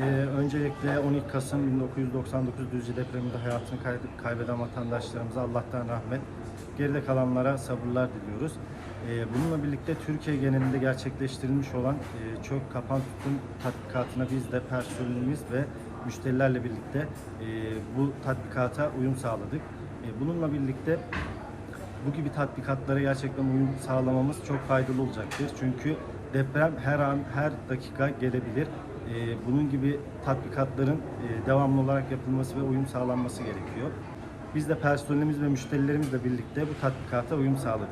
Ee, öncelikle 12 Kasım 1999 Düzce depreminde hayatını kay- kaybeden vatandaşlarımıza Allah'tan rahmet, geride kalanlara sabırlar diliyoruz. Ee, bununla birlikte Türkiye genelinde gerçekleştirilmiş olan e, çök kapan tutun tatbikatına biz de personelimiz ve müşterilerle birlikte e, bu tatbikata uyum sağladık. E, bununla birlikte bu gibi tatbikatlara gerçekten uyum sağlamamız çok faydalı olacaktır. Çünkü deprem her an, her dakika gelebilir. Ee, bunun gibi tatbikatların e, devamlı olarak yapılması ve uyum sağlanması gerekiyor. Biz de personelimiz ve müşterilerimizle birlikte bu tatbikata uyum sağladık.